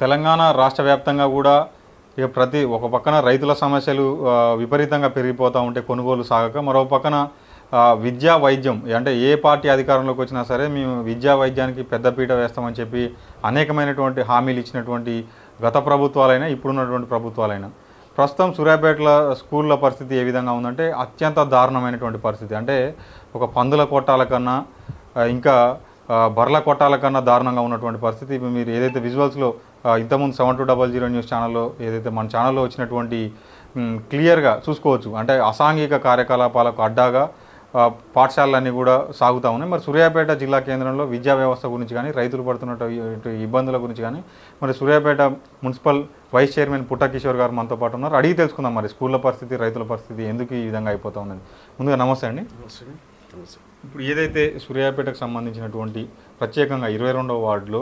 తెలంగాణ రాష్ట్ర వ్యాప్తంగా కూడా ఇక ప్రతి ఒక పక్కన రైతుల సమస్యలు విపరీతంగా పెరిగిపోతూ ఉంటే కొనుగోలు సాగక మరో పక్కన విద్యా వైద్యం. అంటే ఏ పార్టీ అధికారంలోకి వచ్చినా సరే మేము విద్యా వైద్యానికి పెద్దపీట వేస్తామని చెప్పి అనేకమైనటువంటి హామీలు ఇచ్చినటువంటి గత ప్రభుత్వాలైనా ఇప్పుడున్నటువంటి ప్రభుత్వాలైనా. ప్రస్తుతం సూర్యాపేటల స్కూళ్ళ పరిస్థితి ఏ విధంగా ఉందంటే అత్యంత దారుణమైనటువంటి పరిస్థితి. అంటే ఒక పందుల కొట్టాల కన్నా ఇంకా బర్ల కొట్టాల కన్నా దారుణంగా ఉన్నటువంటి పరిస్థితి. ఇప్పుడు మీరు ఏదైతే విజువల్స్లో ఇంతకుముందు seven two double zero news ఛానల్లో ఏదైతే మన ఛానల్లో వచ్చినటువంటి క్లియర్గా చూసుకోవచ్చు. అంటే అసాంఘిక కార్యకలాపాలకు అడ్డాగా పాఠశాలలన్నీ కూడా సాగుతూ ఉన్నాయి. మరి సూర్యాపేట జిల్లా కేంద్రంలో విద్యా వ్యవస్థ గురించి కానీ రైతులు పడుతున్నటువంటి ఇబ్బందుల గురించి కానీ మరి Suryapet municipal vice chairman Puttakishore గారు మనతో పాటు ఉన్నారు. అడిగి తెలుసుకుందాం మరి స్కూళ్ళ పరిస్థితి రైతుల పరిస్థితి ఎందుకు ఈ విధంగా అయిపోతా ఉన్నది? ముందుగా నమస్తే అండి. ఇప్పుడు ఏదైతే సూర్యాపేటకు సంబంధించినటువంటి ప్రత్యేకంగా ఇరవై రెండవ వార్డులో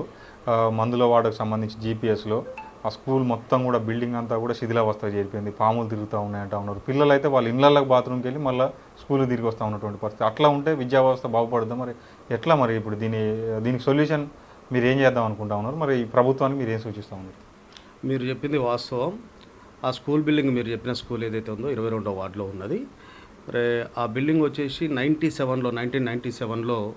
మందుల వార్డుకు సంబంధించి జీపీఎస్లో ఆ స్కూల్ మొత్తం కూడా బిల్డింగ్ అంతా కూడా శిథిలావస్థ చేరిపోయింది. పాములు తిరుగుతూ ఉన్నాయంటా ఉన్నారు. పిల్లలు అయితే వాళ్ళ ఇళ్ళకి బాత్రూమ్కి వెళ్ళి మళ్ళీ స్కూల్ తిరిగి వస్తూ ఉన్నటువంటి పరిస్థితి. అట్లా ఉంటే విద్యా వ్యవస్థ బాగుపడుద్దా మరి? ఎట్లా మరి ఇప్పుడు దీని దీనికి సొల్యూషన్ మీరు ఏం చేద్దాం అనుకుంటా ఉన్నారు? మరి ఈ ప్రభుత్వానికి మీరు ఏం సూచిస్తూ ఉన్నారు? మీరు చెప్పింది వాస్తవం. ఆ స్కూల్ బిల్డింగ్ మీరు చెప్పిన స్కూల్ ఏదైతే ఉందో ఇరవై రెండో వార్డులో ఉన్నది. రే ఆ బిల్డింగ్ వచ్చేసి నైంటీ సెవెన్లో నైన్టీన్ నైంటీ సెవెన్లో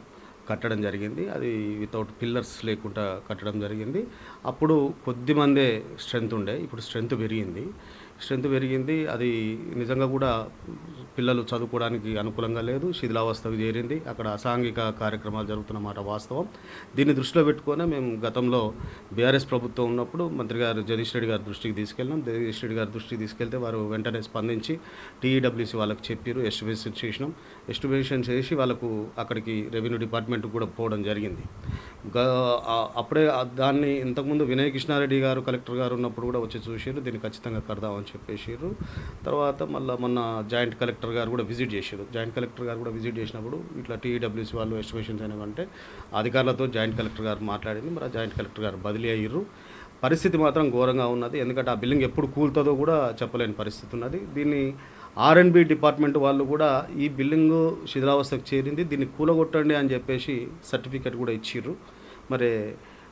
కట్టడం జరిగింది. అది వితౌట్ పిల్లర్స్ లేకుండా కట్టడం జరిగింది. అప్పుడు కొద్ది మందే స్ట్రెంత్ ఉండే ఇప్పుడు స్ట్రెంత్ పెరిగింది. స్ట్రెంత్ పెరిగింది. అది నిజంగా కూడా పిల్లలు చదువుకోవడానికి అనుకూలంగా లేదు. శిథిలావస్థకు చేరింది. అక్కడ అసాంఘిక కార్యక్రమాలు జరుగుతున్నమాట వాస్తవం. దీన్ని దృష్టిలో పెట్టుకొని మేము గతంలో బీఆర్ఎస్ ప్రభుత్వం ఉన్నప్పుడు మంత్రి గారు జగదీష్ రెడ్డి గారి దృష్టికి తీసుకెళ్ళినాం. జగదీష్ రెడ్డి గారి దృష్టికి తీసుకెళ్తే వారు వెంటనే స్పందించి టీఈడబ్ల్యూసీ వాళ్ళకి చెప్పారు ఎస్టిమేషన్ చేసినాం. ఎస్టిమేషన్ చేసి వాళ్ళకు అక్కడికి రెవెన్యూ డిపార్ట్మెంట్ కూడా పోవడం జరిగింది. అప్పుడే దాన్ని ఇంతకుముందు వినయ్ కృష్ణారెడ్డి గారు కలెక్టర్ గారు ఉన్నప్పుడు కూడా వచ్చి చూసారు దీన్ని ఖచ్చితంగా కడదామని చెప్పేసారు తర్వాత మళ్ళీ మొన్న జాయింట్ కలెక్టర్ గారు కూడా విజిట్ చేశారు జాయింట్ కలెక్టర్ గారు కూడా విజిట్ చేసినప్పుడు ఇట్లా టీఈడబ్ల్యూసీ వాళ్ళు ఎస్టిమేషన్స్ అనేవంటే అధికారులతో జాయింట్ కలెక్టర్ గారు మాట్లాడింది. మరి జాయింట్ కలెక్టర్ గారు బదిలీ అయ్యారు పరిస్థితి మాత్రం ఘోరంగా ఉన్నది. ఎందుకంటే ఆ బిల్డింగ్ ఎప్పుడు కూలుతుందో కూడా చెప్పలేని పరిస్థితి ఉన్నది. దీన్ని ఆర్ఎండ్బి డిపార్ట్మెంట్ వాళ్ళు కూడా ఈ బిల్డింగ్ శిథిలావస్థకు చేరింది. దీన్ని కూలగొట్టండి అని చెప్పేసి సర్టిఫికెట్ కూడా ఇచ్చిర్రు. మరి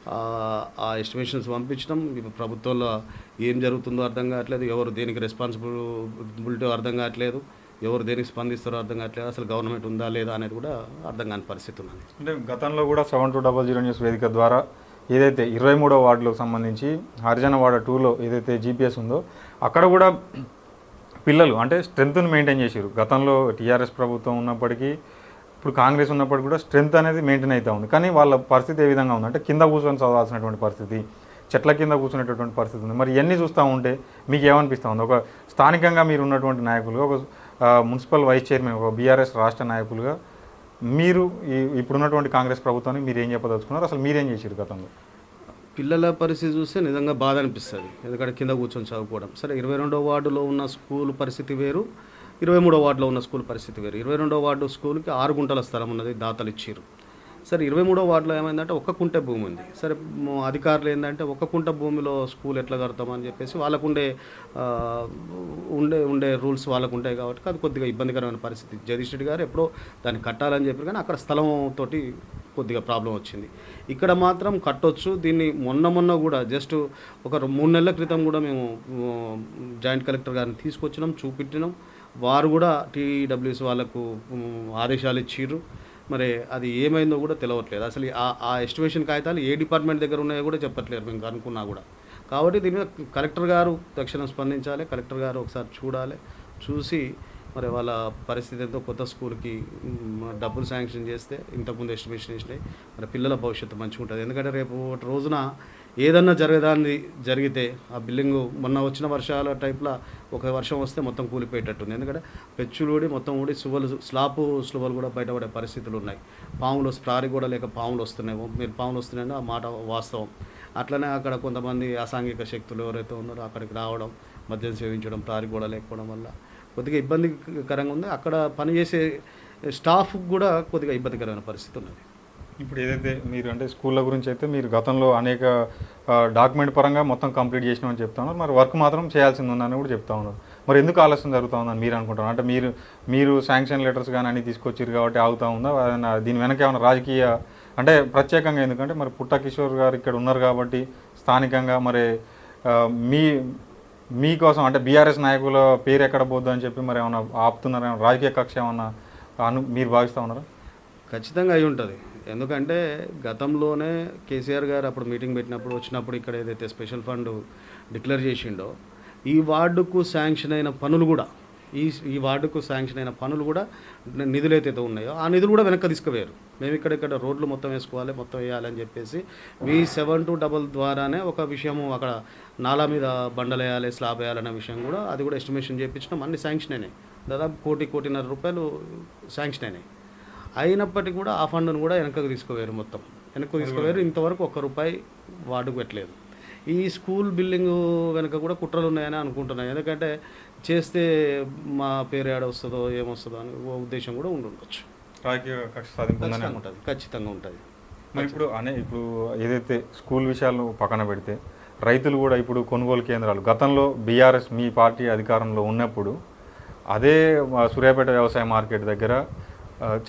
ఆ, ఎస్టిమేషన్స్ పంపించడం. ఇప్పుడు ప్రభుత్వంలో ఏం జరుగుతుందో అర్థం కావట్లేదు. ఎవరు దేనికి రెస్పాన్సిబిలిటీ అర్థం కావట్లేదు. ఎవరు దేనికి స్పందిస్తారో అర్థం కావట్లేదు. అసలు గవర్నమెంట్ ఉందా లేదా అనేది కూడా అర్థం కాని పరిస్థితి ఉన్నది. అంటే గతంలో కూడా seven two double zero news వేదిక ద్వారా ఏదైతే ఇరవై మూడో వార్డులకు సంబంధించి హరిజన వాడ టూలో ఏదైతే జీపీఎస్ ఉందో అక్కడ కూడా పిల్లలు అంటే స్ట్రెంగ్త్ను మెయింటైన్ చేసారు గతంలో టీఆర్ఎస్ ప్రభుత్వం ఉన్నప్పటికీ ఇప్పుడు కాంగ్రెస్ ఉన్నప్పుడు కూడా స్ట్రెంత్ అనేది మెయింటైన్ అవుతూ ఉంది. కానీ వాళ్ళ పరిస్థితి ఏ విధంగా ఉంది? అంటే కింద కూర్చొని చదవాల్సినటువంటి పరిస్థితి చెట్ల కింద కూర్చునేటటువంటి పరిస్థితి ఉంది. మరి ఇవన్నీ చూస్తూ ఉంటే మీకు ఏమనిపిస్తూ ఉంది? ఒక స్థానికంగా మీరు ఉన్నటువంటి నాయకులుగా ఒక మున్సిపల్ వైస్ చైర్మన్ ఒక బీఆర్ఎస్ రాష్ట్ర నాయకులుగా మీరు ఈ ఇప్పుడున్నటువంటి కాంగ్రెస్ ప్రభుత్వాన్ని మీరు ఏం చెప్పదలుచుకున్నారు? అసలు మీరేం చేశారు గతంలో? పిల్లల పరిస్థితి చూస్తే నిజంగా బాధ అనిపిస్తుంది. ఎందుకంటే కింద కూర్చొని చదువుకోవడం. సరే ఇరవై రెండో వార్డులో ఉన్న స్కూల్ పరిస్థితి వేరు. ఇరవై మూడో వార్డులో ఉన్న స్కూల్ పరిస్థితి వేరు. ఇరవై రెండో వార్డు స్కూల్కి ఆరు గుంటల స్థలం ఉన్నది దాతలు ఇచ్చారు సరే ఇరవై మూడో వార్డులో ఏమైందంటే ఒక్క కుంట భూమి ఉంది. సరే అధికారులు ఏంటంటే ఒక్క కుంట భూమిలో స్కూల్ ఎట్లా కడతామని చెప్పేసి వాళ్ళకుండే ఉండే ఉండే రూల్స్ వాళ్ళకు ఉంటాయి కాబట్టి అది కొద్దిగా ఇబ్బందికరమైన పరిస్థితి. జగదీష్ రెడ్డి గారు ఎప్పుడో దాన్ని కట్టాలని చెప్పారు కానీ అక్కడ స్థలం తోటి కొద్దిగా ప్రాబ్లం వచ్చింది. ఇక్కడ మాత్రం కట్టొచ్చు. దీన్ని మొన్న మొన్న కూడా జస్ట్ ఒక మూడు నెలల క్రితం కూడా మేము జాయింట్ కలెక్టర్ గారిని తీసుకొచ్చినాం చూపెట్టినాం వారు కూడా టీడబ్ల్యూఎస్ వాళ్ళకు ఆదేశాలు ఇచ్చిర్రు. మరి అది ఏమైందో కూడా తెలియట్లేదు అసలు ఆ ఆ ఎస్టిమేషన్ కాగితాలు ఏ డిపార్ట్మెంట్ దగ్గర ఉన్నాయో కూడా చెప్పట్లేరు మేము అనుకున్నా కూడా. కాబట్టి దీని మీద కలెక్టర్ గారు తక్షణం స్పందించాలి కలెక్టర్ గారు ఒకసారి చూడాలి. చూసి మరి వాళ్ళ పరిస్థితి ఎంతో కొత్త స్కూల్కి డబ్బులు శాంక్షన్ చేస్తే ఇంతకుముందు ఎస్టిమేషన్ ఇచ్చినాయి మరి పిల్లల భవిష్యత్తు మంచిగా ఉంటుంది. ఎందుకంటే రేపు ఒకటి రోజున ఏదన్నా జరగదాన్ని జరిగితే ఆ బిల్డింగ్ మొన్న వచ్చిన వర్షాల టైప్లో ఒక వర్షం వస్తే మొత్తం కూలిపోయేటట్టుంది. ఎందుకంటే పెచ్చులూడి మొత్తం ఊడి సువలు స్లాపు స్లువలు కూడా బయటపడే పరిస్థితులు ఉన్నాయి. పాములు ప్రారి కూడా లేక పాములు వస్తున్నాయి మీరు పాములు వస్తున్నాయని ఆ మాట వాస్తవం. అట్లనే అక్కడ కొంతమంది అసాంఘిక శక్తులు ఎవరైతే ఉన్నారో అక్కడికి రావడం మద్యం సేవించడం ప్రారి కూడా లేకపోవడం వల్ల కొద్దిగా ఇబ్బందికరంగా ఉంది. అక్కడ పనిచేసే స్టాఫ్ కూడా కొద్దిగా ఇబ్బందికరమైన పరిస్థితి ఉన్నది. ఇప్పుడు ఏదైతే మీరు అంటే స్కూళ్ళ గురించి అయితే మీరు గతంలో అనేక డాక్యుమెంట్ పరంగా మొత్తం కంప్లీట్ చేసినామని చెప్తా ఉన్నారు. మరి వర్క్ మాత్రం చేయాల్సింది ఉందని కూడా చెప్తా ఉన్నారు. మరి ఎందుకు ఆలస్యం జరుగుతూ ఉందని మీరు అనుకుంటున్నారు? అంటే మీరు మీరు శాంక్షన్ లెటర్స్ కానీ అన్ని తీసుకొచ్చారు కాబట్టి ఆగుతూ ఉందా? ఏదైనా దీని వెనక ఏమైనా రాజకీయ అంటే ప్రత్యేకంగా ఎందుకంటే మరి పుట్ట కిషోర్ గారు ఇక్కడ ఉన్నారు కాబట్టి స్థానికంగా మరి మీ మీకోసం అంటే బీఆర్ఎస్ నాయకుల పేరు ఎక్కడ పోద్దు అని చెప్పి మరి ఏమైనా ఆపుతున్నారా? రాజకీయ కక్ష ఏమన్నా అను మీరు భావిస్తూ ఉన్నారా? ఖచ్చితంగా అయి ఉంటుంది. ఎందుకంటే గతంలోనే కేసీఆర్ గారు అప్పుడు మీటింగ్ పెట్టినప్పుడు వచ్చినప్పుడు ఇక్కడ ఏదైతే స్పెషల్ ఫండ్ డిక్లేర్ చేసిండో ఈ వార్డుకు శాంక్షన్ అయిన పనులు కూడా ఈ ఈ వార్డుకు శాంక్షన్ అయిన పనులు కూడా నిధులు ఏదైతే ఉన్నాయో ఆ నిధులు కూడా వెనక్కి తీసుకువేరు మేము ఇక్కడ ఇక్కడ రోడ్లు మొత్తం వేసుకోవాలి మొత్తం వేయాలని చెప్పేసి వి సెవెన్ టు డబల్ ద్వారానే ఒక విషయము అక్కడ నాలా మీద బండలు వేయాలి స్లాబ్ వేయాలనే విషయం కూడా అది కూడా ఎస్టిమేషన్ చేయించడం అన్ని శాంక్షన్ అయినాయి. దాదాపు కోటి కోటిన్నర రూపాయలు శాంక్షన్ అయినాయి. అయినప్పటికీ కూడా ఆ ఫండ్ను కూడా వెనకకు తీసుకుపోయారు మొత్తం. వెనక్కు తీసుకోలేరు ఇంతవరకు ఒక్క రూపాయి వార్డుకు పెట్టలేదు. ఈ స్కూల్ బిల్డింగ్ వెనక కూడా కుట్రలు ఉన్నాయని అనుకుంటున్నాను. ఎందుకంటే చేస్తే మా పేరు ఏడ వస్తుందో ఏమొస్తుందో అని ఓ ఉద్దేశం కూడా ఉండి ఉండొచ్చు రాజకీయ కక్ష సాధింపు ఉంటుంది ఖచ్చితంగా ఉంటుంది. మరి ఇప్పుడు అనే ఇప్పుడు ఏదైతే స్కూల్ విషయాలు పక్కన పెడితే రైతులు కూడా ఇప్పుడు కొనుగోలు కేంద్రాలు గతంలో బీఆర్ఎస్ మీ పార్టీ అధికారంలో ఉన్నప్పుడు అదే సూర్యాపేట వ్యవసాయ మార్కెట్ దగ్గర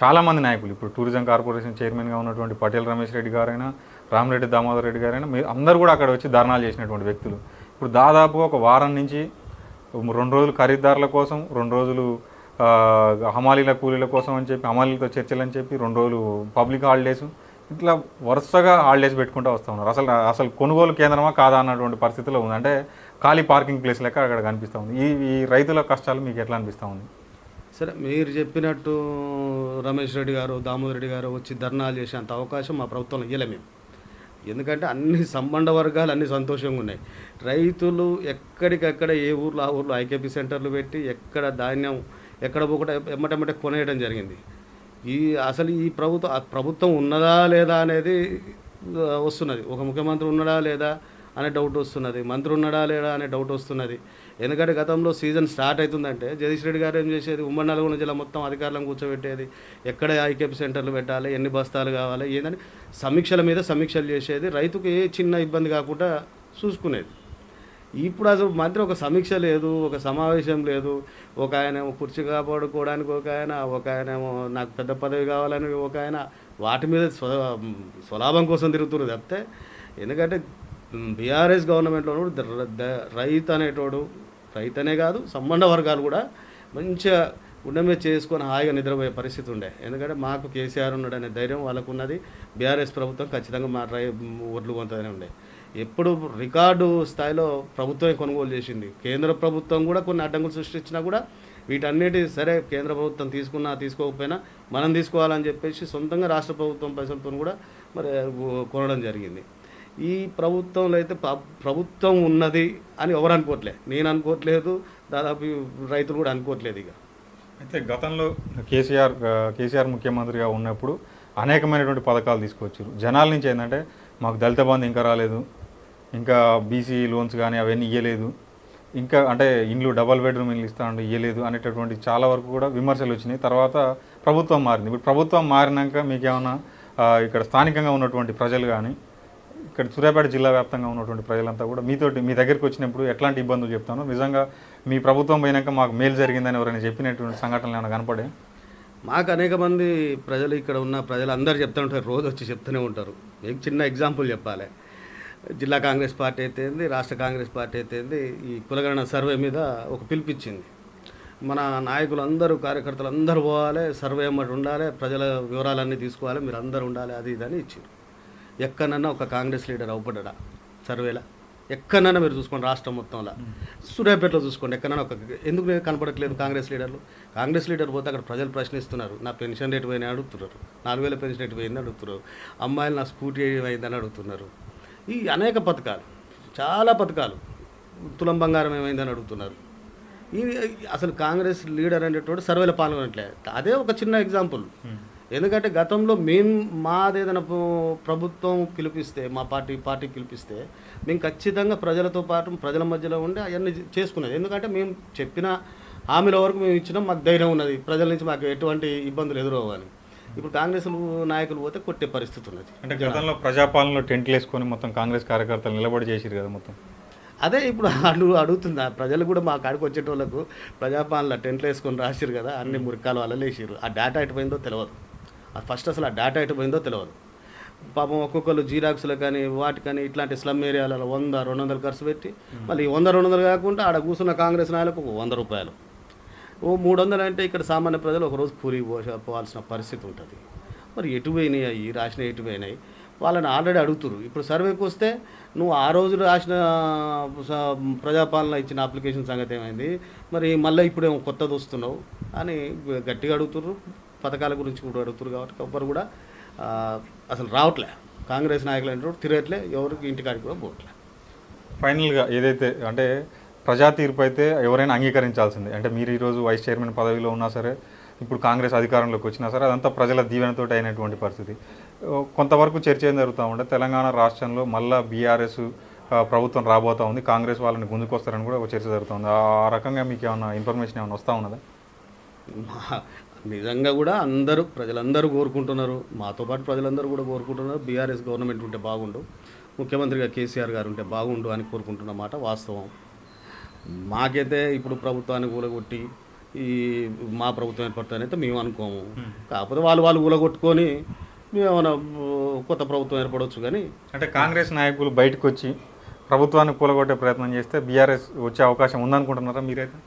చాలామంది నాయకులు ఇప్పుడు టూరిజం కార్పొరేషన్ చైర్మన్గా ఉన్నటువంటి పటేల్ రమేష్ రెడ్డి గారైనా రామరెడ్డి దామోదర్ రెడ్డి గారైనా మీరు అందరూ కూడా అక్కడ వచ్చి ధర్నాలు చేసినటువంటి వ్యక్తులు. ఇప్పుడు దాదాపుగా ఒక వారం నుంచి రెండు రోజులు ఖరీదారుల కోసం రెండు రోజులు హమాలీల కూలీల కోసం అని చెప్పి హమాలీలతో చర్చలు అని చెప్పి రెండు రోజులు పబ్లిక్ హాలిడేస్. ఇట్లా వరుసగా హాలిడేస్ పెట్టుకుంటూ వస్తూ ఉన్నారు. అసలు అసలు కొనుగోలు కేంద్రమా కాదా అన్నటువంటి పరిస్థితిలో ఉంది. అంటే ఖాళీ పార్కింగ్ ప్లేస్ లెక్క అక్కడ కనిపిస్తూ ఉంది. ఈ ఈ రైతుల కష్టాలు మీకు ఎట్లా అనిపిస్తూ ఉంది? సరే మీరు చెప్పినట్టు రమేష్ రెడ్డి గారు దామోదర్ రెడ్డి గారు వచ్చి ధర్నాలు చేసేంత అవకాశం మా ప్రభుత్వంలో ఇవ్వలే మేము. ఎందుకంటే అన్ని సంబంధ వర్గాలు అన్ని సంతోషంగా ఉన్నాయి. రైతులు ఎక్కడికక్కడ ఏ ఊర్లో ఆ ఊర్లో ఐకేపీ సెంటర్లు పెట్టి ఎక్కడ ధాన్యం ఎక్కడ పోకుండా ఎమ్మటెమ్మటే కొనేయడం జరిగింది. ఈ అసలు ఈ ప్రభుత్వం ప్రభుత్వం ఉన్నదా లేదా అనేది వస్తున్నది. ఒక ముఖ్యమంత్రి ఉన్నదా లేదా అనే డౌట్ వస్తున్నది. మంత్రి ఉన్నాడా లేడా అనే డౌట్ వస్తున్నది. ఎందుకంటే గతంలో సీజన్ స్టార్ట్ అవుతుందంటే జగదీష్ రెడ్డి గారు ఏం చేసేది? ఉమ్మడి నల్గొండ జిల్లా మొత్తం అధికారులను కూర్చోబెట్టేది. ఎక్కడ ఐకేపీ సెంటర్లు పెట్టాలి? ఎన్ని బస్తాలు కావాలి? ఏందని సమీక్షల మీద సమీక్షలు చేసేది. రైతుకు ఏ చిన్న ఇబ్బంది కాకుండా చూసుకునేది. ఇప్పుడు అసలు మంత్రి ఒక సమీక్ష లేదు ఒక సమావేశం లేదు. ఒక ఆయన కుర్చీ కాపాడుకోవడానికి ఒక ఆయన ఒక ఆయన నాకు పెద్ద పదవి కావాలని ఒక ఆయన. వాటి మీద స్వ స్వలాభం కోసం తిరుగుతున్నారు తప్పితే ఎందుకంటే బీఆర్ఎస్ గవర్నమెంట్లో రైతు అనేటోడు రైతనే కాదు సంబంధ వర్గాలు కూడా మంచిగా ఉండమే చేసుకొని హాయిగా నిద్రపోయే పరిస్థితి ఉండే. ఎందుకంటే మాకు కేసీఆర్ ఉన్నాడనే ధైర్యం వాళ్ళకు ఉన్నది బీఆర్ఎస్ ప్రభుత్వం ఖచ్చితంగా మా రై ఓట్లు కొంతనే ఉండే. ఎప్పుడు రికార్డు స్థాయిలో ప్రభుత్వమే కొనుగోలు చేసింది. కేంద్ర ప్రభుత్వం కూడా కొన్ని అడ్డంకులు సృష్టించినా కూడా వీటన్నిటి సరే కేంద్ర ప్రభుత్వం తీసుకున్నా తీసుకోకపోయినా మనం తీసుకోవాలని చెప్పేసి సొంతంగా రాష్ట్ర ప్రభుత్వం పైసలతో కూడా మరి కొనడం జరిగింది. ఈ ప్రభుత్వంలో అయితే ప్రభుత్వం ఉన్నది అని ఎవరు అనుకోవట్లే. నేను అనుకోవట్లేదు దాదాపు రైతులు కూడా అనుకోవట్లేదు ఇక. అయితే గతంలో కేసీఆర్ కేసీఆర్ ముఖ్యమంత్రిగా ఉన్నప్పుడు అనేకమైనటువంటి పథకాలు తీసుకొచ్చారు. జనాల నుంచి ఏంటంటే మాకు దళిత బంధు ఇంకా రాలేదు ఇంకా బీసీ లోన్స్ కానీ అవన్నీ ఇవ్వలేదు ఇంకా అంటే ఇండ్లు డబల్ బెడ్రూమ్ ఇల్లు ఇస్తాను ఇవ్వలేదు అనేటటువంటి చాలా వరకు కూడా విమర్శలు వచ్చినాయి. తర్వాత ప్రభుత్వం మారింది. ఇప్పుడు ప్రభుత్వం మారినాక మీకేమన్నా ఇక్కడ స్థానికంగా ఉన్నటువంటి ప్రజలు కానీ ఇక్కడ సూర్యాపేట జిల్లా వ్యాప్తంగా ఉన్నటువంటి ప్రజలంతా కూడా మీతోటి మీ దగ్గరికి వచ్చినప్పుడు ఎట్లాంటి ఇబ్బందులు చెప్తాను నిజంగా మీ ప్రభుత్వం పోయినాక మాకు మేలు జరిగిందని ఎవరైనా చెప్పినటువంటి సంఘటనలు ఏమైనా కనపడే? మాకు అనేక మంది ప్రజలు ఇక్కడ ఉన్న ప్రజలు అందరు చెప్తూ ఉంటారు రోజు వచ్చి చెప్తూనే ఉంటారు. మీకు చిన్న ఎగ్జాంపుల్ చెప్పాలి. జిల్లా కాంగ్రెస్ పార్టీ అయితే ఏంది రాష్ట్ర కాంగ్రెస్ పార్టీ అయితే ఏంది ఈ కులగణన సర్వే మీద ఒక పిలిపించింది. మన నాయకులు అందరూ కార్యకర్తలు అందరూ పోవాలి సర్వే అమ్మటి ఉండాలి ప్రజల వివరాలన్నీ తీసుకోవాలి మీరు అందరూ ఉండాలి అది ఇది అని ఇచ్చారు ఎక్కడన్నా ఒక కాంగ్రెస్ లీడర్ అవుపడ్డా సర్వేలా. ఎక్కడన్నా మీరు చూసుకోండి రాష్ట్రం మొత్తంలో. సూర్యాపేటలో చూసుకోండి ఎక్కడన్నా ఒక ఎందుకు కనపడట్లేదు కాంగ్రెస్ లీడర్లు? కాంగ్రెస్ లీడర్ పోతే అక్కడ ప్రజలు ప్రశ్నిస్తున్నారు. నా పెన్షన్ రేటు పోయినా అడుగుతున్నారు. నాలుగు వేల పెన్షన్ రేటు పోయిందని అడుగుతున్నారు. అమ్మాయిలు నా స్కూటీ అయిందని అడుగుతున్నారు. ఈ అనేక పథకాలు చాలా పథకాలు. తులం బంగారం ఏమైందని అడుగుతున్నారు. ఇది అసలు కాంగ్రెస్ లీడర్ అనేటువంటి సర్వేలో పాల్గొనట్లే అదే ఒక చిన్న ఎగ్జాంపుల్. ఎందుకంటే గతంలో మేము మాదేదైనా ప్ర- ప్రభుత్వం పిలిపిస్తే మా పార్టీ పార్టీ పిలిపిస్తే మేము ఖచ్చితంగా ప్రజలతో పాటు ప్రజల మధ్యలో ఉండి అవన్నీ చేసుకునేది. ఎందుకంటే మేము చెప్పిన హామీల వరకు మేము ఇచ్చినాం మాకు ధైర్యం ఉన్నది. ప్రజల నుంచి మాకు ఎటువంటి ఇబ్బందులు ఎదురవ్వని ఇప్పుడు కాంగ్రెస్ నాయకులు పోతే కొట్టే పరిస్థితి ఉన్నది. అంటే గతంలో ప్రజాపాలనలో టెంట్లు వేసుకొని మొత్తం కాంగ్రెస్ కార్యకర్తలు నిలబడి చేసిరు కదా మొత్తం. అదే ఇప్పుడు అడుగు అడుగుతుంది ప్రజలు కూడా మా కాడికి వచ్చేటోళ్ళకు ప్రజాపాలన టెంట్లు వేసుకొని రాసిరు కదా అన్ని మురికాలు అలలేసిరు ఆ డేటా ఎటు పోయిందో తెలియదు ఆ ఫస్ట్ అసలు ఆ డేటా ఎటు పోయిందో తెలియదు పాపం ఒక్కొక్కరు జీరాక్స్లో కానీ వాటికని ఇట్లాంటి స్లమ్ ఏరియాలలో వంద రెండు వందలు ఖర్చు పెట్టి మళ్ళీ వంద రెండు వందలు కాకుండా ఆడ కూర్చున్న కాంగ్రెస్ నాయకులకు ఒక వంద రూపాయలు. ఓ మూడు వందలు అంటే ఇక్కడ సామాన్య ప్రజలు ఒకరోజు పూరి పోవాల్సిన పరిస్థితి ఉంటుంది. మరి ఎటు పోయినాయి అవి? రాసిన ఎటు పోయినాయి? వాళ్ళని ఆల్రెడీ అడుగుతురు ఇప్పుడు సర్వేకి వస్తే నువ్వు ఆ రోజు రాసిన ప్రజాపాలన ఇచ్చిన అప్లికేషన్ సంగతి ఏమైంది? మరి మళ్ళీ ఇప్పుడేమో కొత్తది వస్తున్నావు అని గట్టిగా అడుగుతుర్రు. పథకాల గురించి కూడా అడుగుతురు కాబట్టి ఎవ్వరు కూడా అసలు రావట్లే. కాంగ్రెస్ నాయకులు అంటే తిరగట్లే ఎవరికి ఇంటికాడికి కూడా పోవట్లే. ఫైనల్గా ఏదైతే అంటే ప్రజా తీర్పు అయితే ఎవరైనా అంగీకరించాల్సిందే. అంటే మీరు ఈరోజు వైస్ చైర్మన్ పదవిలో ఉన్నా సరే ఇప్పుడు కాంగ్రెస్ అధికారంలోకి వచ్చినా సరే అదంతా ప్రజల దీవెనతో అయినటువంటి పరిస్థితి. కొంతవరకు చర్చ ఏం జరుగుతూ ఉంటే తెలంగాణ రాష్ట్రంలో మళ్ళా బీఆర్ఎస్ ప్రభుత్వం రాబోతా ఉంది. కాంగ్రెస్ వాళ్ళని గుంజుకొస్తారని కూడా ఒక చర్చ జరుగుతుంది ఆ రకంగా మీకు ఏమైనా ఇన్ఫర్మేషన్ ఏమైనా వస్తూ ఉన్నదా? నిజంగా కూడా అందరూ ప్రజలందరూ కోరుకుంటున్నారు. మాతో పాటు ప్రజలందరూ కూడా కోరుకుంటున్నారు. బీఆర్ఎస్ గవర్నమెంట్ ఉంటే బాగుండు. ముఖ్యమంత్రిగా కేసీఆర్ గారు ఉంటే బాగుండు అని కోరుకుంటున్న మాట వాస్తవం. మాకైతే ఇప్పుడు ప్రభుత్వాన్ని కూలగొట్టి ఈ మా ప్రభుత్వం ఏర్పడుతుందని అయితే మేము అనుకోము. కాకపోతే వాళ్ళు వాళ్ళు కూలగొట్టుకొని మేము ఏమైనా కొత్త ప్రభుత్వం ఏర్పడవచ్చు కానీ అంటే కాంగ్రెస్ నాయకులు బయటకు వచ్చి ప్రభుత్వాన్ని కూలగొట్టే ప్రయత్నం చేస్తే బీఆర్ఎస్ వచ్చే అవకాశం ఉందనుకుంటున్నారా మీరైతే?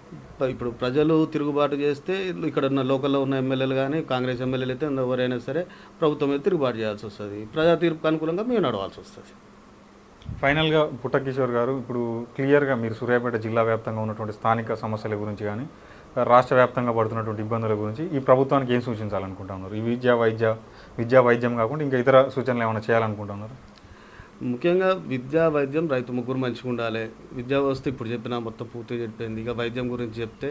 ఇప్పుడు ప్రజలు తిరుగుబాటు చేస్తే ఇక్కడ ఉన్న లోకల్లో ఉన్న ఎమ్మెల్యేలు కానీ కాంగ్రెస్ ఎమ్మెల్యేలు అయితే ఎవరైనా సరే ప్రభుత్వం మీద తిరుగుబాటు చేయాల్సి వస్తుంది. ప్రజా తీర్పుకు అనుకూలంగా మేము నడవాల్సి వస్తుంది. ఫైనల్గా పుట్టకిషోర్ గారు ఇప్పుడు క్లియర్గా మీరు సూర్యాపేట జిల్లా వ్యాప్తంగా ఉన్నటువంటి స్థానిక సమస్యల గురించి కానీ రాష్ట్ర వ్యాప్తంగా పడుతున్నటువంటి ఇబ్బందుల గురించి ఈ ప్రభుత్వానికి ఏం సూచించాలనుకుంటున్నారు? ఈ విద్యా వైద్య విద్యా వైద్యం కాకుండా ఇంకా ఇతర సూచనలు ఏమైనా చేయాలనుకుంటున్నారు? ముఖ్యంగా విద్యా వైద్యం రైతు ముగ్గురు మంచిగా ఉండాలి. విద్యా వ్యవస్థ ఇప్పుడు చెప్పిన మొత్తం పూర్తిగా చెప్పింది. ఇక వైద్యం గురించి చెప్తే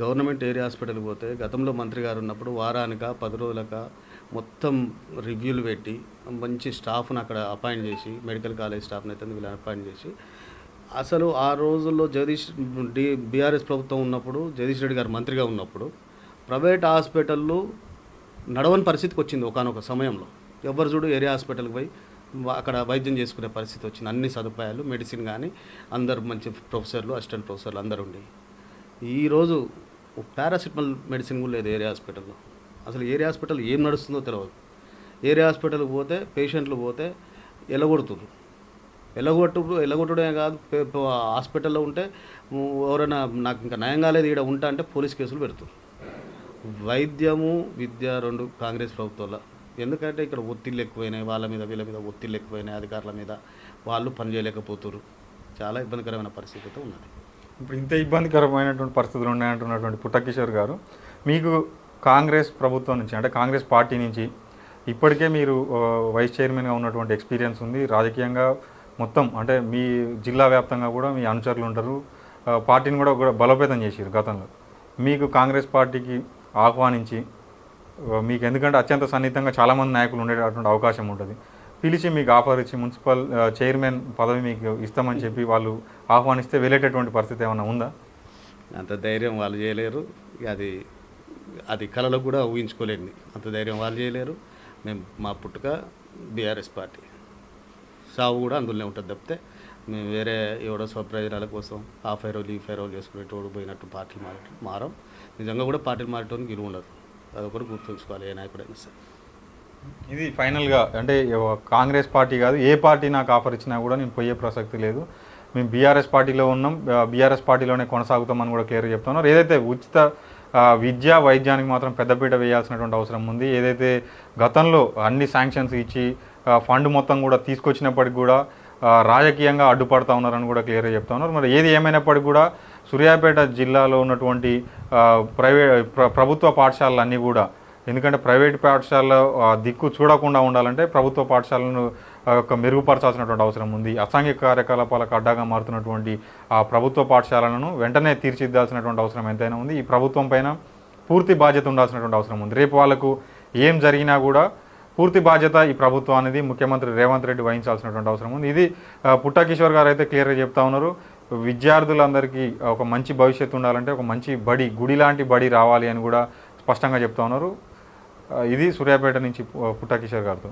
గవర్నమెంట్ ఏరియా హాస్పిటల్కి పోతే గతంలో మంత్రి గారు ఉన్నప్పుడు వారానిక పది రోజులక మొత్తం రివ్యూలు పెట్టి మంచి స్టాఫ్ని అక్కడ అపాయింట్ చేసి మెడికల్ కాలేజ్ స్టాఫ్ని అయితే వీళ్ళని అపాయింట్ చేసి అసలు ఆ రోజుల్లో జగదీష్ డి బీఆర్ఎస్ ప్రభుత్వం ఉన్నప్పుడు జగదీష్ రెడ్డి గారు మంత్రిగా ఉన్నప్పుడు ప్రైవేట్ హాస్పిటళ్ళు నడవని పరిస్థితికి వచ్చింది ఒకనొక సమయంలో. ఎవరు చూడు ఏరియా హాస్పిటల్కి పోయి అక్కడ వైద్యం చేసుకునే పరిస్థితి వచ్చింది. అన్ని సదుపాయాలు మెడిసిన్ కానీ అందరు మంచి ప్రొఫెసర్లు అసిస్టెంట్ ప్రొఫెసర్లు అందరు ఉండి. ఈరోజు పారాసిటమాల్ మెడిసిన్ కూడా లేదు ఏరియా హాస్పిటల్లో. అసలు ఏరియా హాస్పిటల్ ఏం నడుస్తుందో తెలియదు ఏరియా హాస్పిటల్కి పోతే పేషెంట్లు పోతే ఎలగొడుతుర్రు. ఎలగొట్టు ఎలగొట్టడమే కాదు హాస్పిటల్లో ఉంటే ఎవరైనా నాకు ఇంకా నయం కాలేదు ఇక్కడ ఉంటా అంటే పోలీస్ కేసులు పెడుతుంది వైద్యము విద్య రెండు కాంగ్రెస్ ప్రభుత్వంలో ఎందుకంటే ఇక్కడ ఒత్తిళ్ళు ఎక్కువైనాయి వాళ్ళ మీద వీళ్ళ మీద ఒత్తిళ్ళు ఎక్కువైనాయి అధికారుల మీద. వాళ్ళు పని చేయలేకపోతున్నారు చాలా ఇబ్బందికరమైన పరిస్థితి అయితే ఉన్నది. ఇప్పుడు ఇంత ఇబ్బందికరమైనటువంటి పరిస్థితులు ఉన్నాయంటున్నటువంటి పుట్టకిషోర్ గారు మీకు కాంగ్రెస్ ప్రభుత్వం నుంచి అంటే కాంగ్రెస్ పార్టీ నుంచి ఇప్పటికే మీరు వైస్ చైర్మన్గా ఉన్నటువంటి ఎక్స్పీరియన్స్ ఉంది. రాజకీయంగా మొత్తం అంటే మీ జిల్లా వ్యాప్తంగా కూడా మీ అనుచరులు ఉంటారు. పార్టీని కూడా బలోపేతం చేసారు గతంలో. మీకు కాంగ్రెస్ పార్టీకి ఆహ్వానించి మీకు ఎందుకంటే అత్యంత సన్నిహితంగా చాలామంది నాయకులు ఉండేటటువంటి అవకాశం ఉంటుంది. పిలిచి మీకు ఆఫర్ ఇచ్చి మున్సిపల్ చైర్మన్ పదవి మీకు ఇస్తామని చెప్పి వాళ్ళు ఆహ్వానిస్తే వెళ్ళేటటువంటి పరిస్థితి ఏమైనా ఉందా? అంత ధైర్యం వాళ్ళు చేయలేరు. అది అది కళలో కూడా ఊహించుకోలేండి. అంత ధైర్యం వాళ్ళు చేయలేరు. మేము మా పుట్టుక బీఆర్ఎస్ పార్టీ. సావు కూడా అందులోనే ఉంటుంది తప్పితే మేము వేరే ఎవడో స్వప్రయోజనాల కోసం ఆ ఫైరోలు ఈ ఫైరోలు చేసుకునేటోడు పోయినట్టు పార్టీలు మార మారం. నిజంగా కూడా పార్టీలు మారటానికి విలువ ఉండదు అదొకటి గుర్తుంచుకోవాలి ఏ నాయకుడైనా సరే. ఇది ఫైనల్గా అంటే కాంగ్రెస్ పార్టీ కాదు ఏ పార్టీ నాకు ఆఫర్ ఇచ్చినా కూడా నేను పోయే ప్రసక్తి లేదు. మేము బీఆర్ఎస్ పార్టీలో ఉన్నాం బీఆర్ఎస్ పార్టీలోనే కొనసాగుతామని కూడా క్లియర్ చెప్తున్నారు. ఏదైతే ఉచిత విద్య వైద్యానికి మాత్రం పెద్దపీట వేయాల్సినటువంటి అవసరం ఉంది ఏదైతే గతంలో అన్ని శాంక్షన్స్ ఇచ్చి ఫండ్ మొత్తం కూడా తీసుకొచ్చినప్పటికి కూడా రాజకీయంగా అడ్డుపడతా ఉన్నారని కూడా క్లియర్గా చెప్తా ఉన్నారు మరి ఏది ఏమైనప్పటికీ కూడా సూర్యాపేట జిల్లాలో ఉన్నటువంటి ప్రైవేట్ ప్రభుత్వ పాఠశాలలన్నీ కూడా. ఎందుకంటే ప్రైవేట్ పాఠశాలలో దిక్కు చూడకుండా ఉండాలంటే ప్రభుత్వ పాఠశాలను యొక్క మెరుగుపరచాల్సినటువంటి అవసరం ఉంది. అసాంఘిక కార్యకలాపాలకు అడ్డాగా మారుతున్నటువంటి ఆ ప్రభుత్వ పాఠశాలలను వెంటనే తీర్చిదిద్దాల్సినటువంటి అవసరం ఎంతైనా ఉంది. ఈ ప్రభుత్వం పైన పూర్తి బాధ్యత ఉండాల్సినటువంటి అవసరం ఉంది. రేపు వాళ్ళకు ఏం జరిగినా కూడా పూర్తి బాధ్యత ఈ ప్రభుత్వం అనేది ముఖ్యమంత్రి రేవంత్ రెడ్డి వహించాల్సినటువంటి అవసరం ఉంది. ఇది పుట్టకిషోర్ గారు అయితే క్లియర్గా చెప్తా ఉన్నారు. విద్యార్థులందరికీ ఒక మంచి భవిష్యత్తు ఉండాలంటే ఒక మంచి బడి గుడి లాంటి బడి రావాలి అని కూడా స్పష్టంగా చెప్తా ఉన్నారు. ఇది సూర్యాపేట నుంచి పుట్టకిషోర్ గారితో.